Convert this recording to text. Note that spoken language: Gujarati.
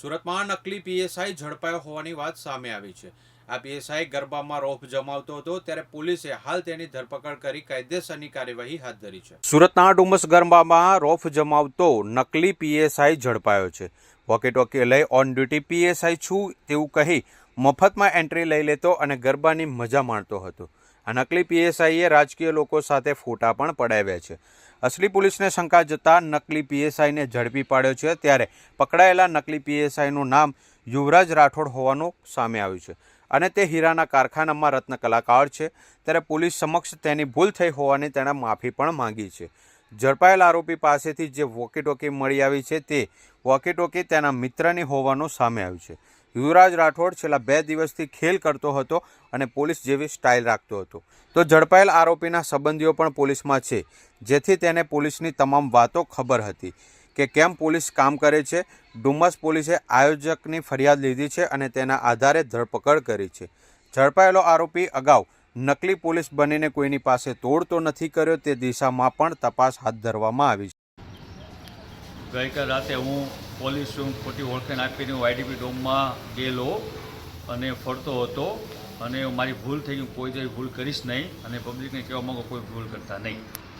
સુરતમાં નકલી પીએસઆઈ ઝડપાયો હોવાની વાત સામે આવી છે. આ પીએસઆઈ ગરબામાં રોફ જમાવતો હતો ત્યારે પોલીસે હાલ તેની ધરપકડ કરી કાયદેસરની કાર્યવાહી હાથ ધરી છે. સુરતના ડુમસ ગરબામાં રોફ જમાવતો નકલી પીએસઆઈ ઝડપાયો છે. વોકી ટોકી લઈ ઓન ડ્યુટી પીએસઆઈ છું તેવું કહી મફતમાં એન્ટ્રી લઈ લેતો અને ગરબાની મજા માણતો હતો. આ નકલી પીએસઆઈએ રાજકીય લોકો સાથે ફોટા પણ પડાવ્યા છે. અસલી પોલીસને શંકા જતાં નકલી પીએસઆઈને ઝડપી પાડ્યો છે ત્યારે પકડાયેલા નકલી પીએસઆઈનું નામ યુવરાજ રાઠોડ હોવાનું સામે આવ્યું છે અને તે હીરાના કારખાનામાં રત્ન કલાકાર છે. ત્યારે પોલીસ સમક્ષ તેની ભૂલ થઈ હોવાની તેણે માફી પણ માંગી છે. ઝડપાયેલ આરોપી પાસેથી જે વોકી ટોકી મળી આવી છે તે વોકીટોકી તેના મિત્રની હોવાનું સામે આવ્યું છે. યુવરાજ રાઠોડ છેલ્લા બે દિવસથી ખેલ કરતો હતો અને પોલીસ જેવી સ્ટાઇલ રાખતો હતો. તો ઝડપાયેલ આરોપીના સંબંધીઓ પણ પોલીસમાં છે, જેથી તેને પોલીસની તમામ વાતો ખબર હતી કે કેમ પોલીસ કામ કરે છે. ડુમસ પોલીસે આયોજકની ફરિયાદ લીધી છે અને તેના આધારે ધરપકડ કરી છે. ઝડપાયેલો આરોપી અગાઉ નકલી પોલીસ બનીને કોઈની પાસે તોડ તો નથી કર્યો, તે દિશામાં પણ તપાસ હાથ ધરવામાં આવી છે ગઈકાલ રાતે હું પોલીસ હું ખોટી ઓળખાણ આપીને હું આઈડીપી ડોમમાં ગયેલો અને ફરતો હતો અને મારી ભૂલ થઈ હું કોઈ જેવી ભૂલ કરીશ નહીં અને પબ્લિકને કહેવા માગો કોઈ ભૂલ કરતા નહીં.